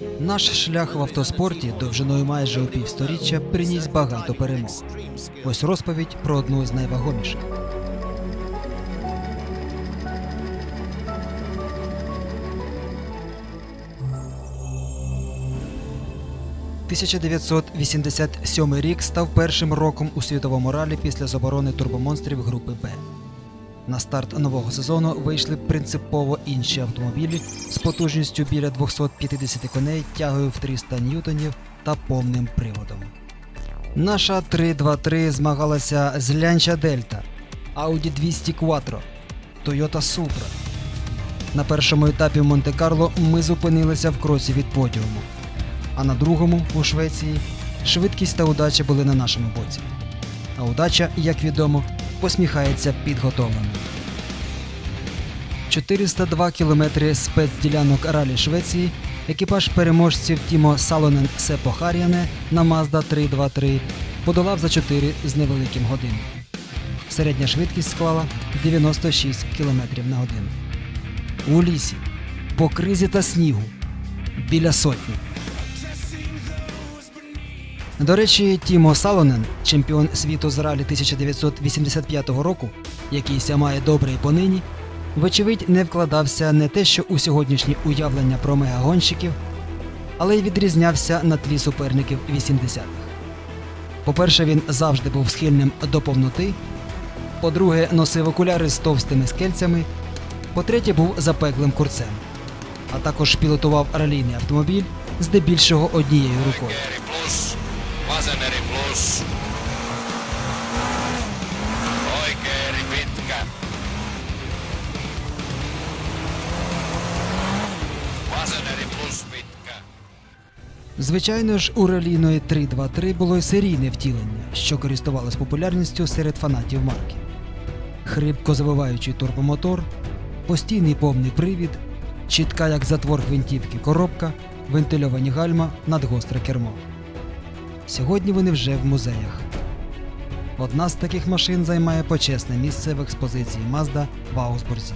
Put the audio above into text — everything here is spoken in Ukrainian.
Наш шлях в автоспорті довжиною майже у півсторіччя приніс багато перемог. Ось розповідь про одну з найвагоміших. «1987 рік став першим роком у світовому ралі після заборони турбомонстрів групи Б. На старт нового сезону вийшли принципово інші автомобілі з потужністю біля 250 коней, тягою в 300 ньютонів та повним приводом. Наша 323 змагалася з Lancia Delta, Audi 200 Quattro, Toyota Supra. На першому етапі в Монте-Карло ми зупинилися в кроці від подіуму, а на другому у Швеції швидкість та удача були на нашому боці. А удача, як відомо, посміхається підготовленим. 402 кілометри спецділянок ралі Швеції екіпаж переможців Тімо Салонен Сепо Хар'яне на Mazda 323 подолав за 4 з невеликим годин. Середня швидкість склала 96 км на годину. У лісі, по кризі та снігу, біля сотні. До речі, Тімо Салонен, чемпіон світу з ралі 1985 року, який ся має добре і понині, вочевидь не вкладався не те, що у сьогоднішні уявлення про мегагонщиків, але й відрізнявся на тлі суперників 80-х. По-перше, він завжди був схильним до повноти. По-друге, носив окуляри з товстими скельцями. По-третє, був запеклим курцем. А також пілотував ралійний автомобіль здебільшого однією рукою. Oikeeri plus. Oikeeri pitkä. Vaseneri plus pitkä. Звичайно ж, у ралійної 323 було й серійне втілення, що користувалось популярністю серед фанатів марки. Хрипко завиваючий турбомотор, постійний повний привід, чітка як затвор гвинтівки коробка, вентильовані гальма, надгостре кермо. Сьогодні вони вже в музеях. Одна з таких машин займає почесне місце в експозиції Mazda в Аусбурзі.